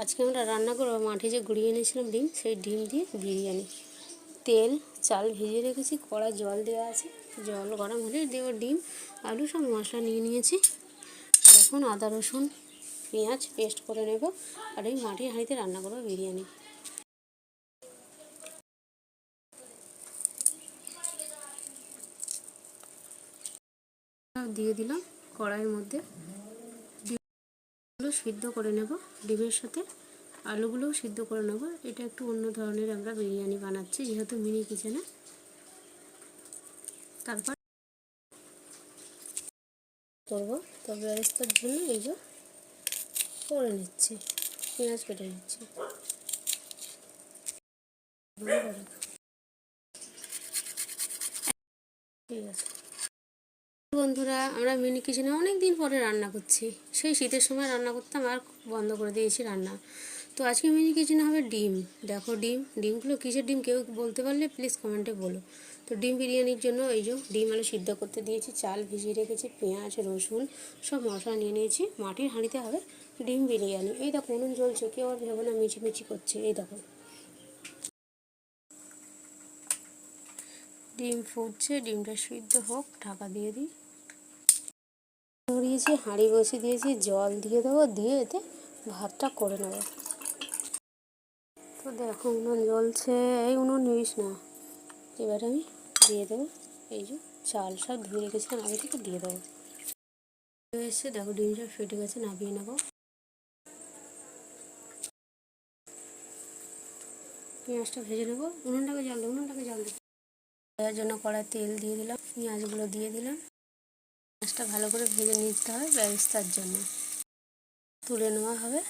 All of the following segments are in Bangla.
আজকে আমরা রান্না করব মাঠে যে গুঁড়িয়ে এনেছিলাম ডিম, সেই ডিম দিয়ে বিরিয়ানি। তেল, চাল ভিজিয়ে রেখেছি, কড়া জল দেওয়া আছে। জল গরম হলে দেবো ডিম, আলু সব মশলা নিয়ে নিয়েছি। এখন আদা রসুন, পেঁয়াজ পেস্ট করে নেব আর এই মাটির হাঁড়িতে রান্না করব বিরিয়ানি। দিয়ে দিলাম কড়াইয়ের মধ্যে সিদ্ধ করে নেব, ডিমের সাথে। আলুগুলোও সিদ্ধ করে নেব। এটা একটু অন্য ধরনের আমরা বিরিয়ানি বানাচ্ছি, যেহেতু মিনি কিচেনে। তারপর করব। তো ব্যবস্থার জন্য এই যে করে নিচ্ছি, পেঁয়াজ কেটে নিচ্ছি। ঠিক আছে। বন্ধুরা, আমরা মিনি কিচেনে অনেক দিন পরে রান্না করছি। সেই শীতের সময় রান্না করতাম আর বন্ধ করে দিয়েছি রান্না। তো আজকে মিনি কিচেনে হবে ডিম। দেখো ডিম, ডিমগুলো কিসের ডিম কেউ বলতে পারলে প্লিজ কমেন্টে বলো। তো ডিম বিরিয়ানির জন্য এই যে ডিম আলু সিদ্ধ করতে দিয়েছি, চাল ভিজিয়ে রেখেছি, পেঁয়াজ, রসুন, সব মশলা নিয়ে নিয়েছি। মাটির হাঁড়িতে হবে ডিম বিরিয়ানি। এই দেখো উনুন জ্বলছে, কেউ আর ভেবো না, মিচিমিচি করছে। এই দেখো। ডিম ফুটছে, ডিমটা সিদ্ধ হোক, ঢাকা দিয়ে দিই। দিয়েছি, হাঁড়ি বসিয়ে দিয়েছি, জল দিয়ে দেবো, দিয়ে এতে ভাতটা করে নেব। তো দেখো উনুন জ্বলছে, এই উনুন নিস না। এবার আমি দিয়ে দেবো, এই যে চাল সব ধুয়ে রেখেছিলাম, আগে থেকে দিয়ে দেবো। এসে দেখো ডিম সব ফেটে গেছে, নামিয়ে নেব। পেঁয়াজটা ভেজে নেব, উনুনটাকে জল দেবো উনুনটাকে জল দেবো এর জন্য কড়াই তেল দিয়ে দিলাম, পেঁয়াজগুলো দিয়ে দিলাম। পেঁয়াজটা ভালো করে ভেজে নিতে হবে ব্যবস্থার জন্য। তুলে নেওয়া হবে।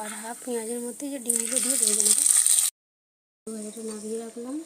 আর হাফ পেঁয়াজের মধ্যে যে ডিমগুলো দিয়ে ভেজে নেব এটা নামিয়ে রাখলাম।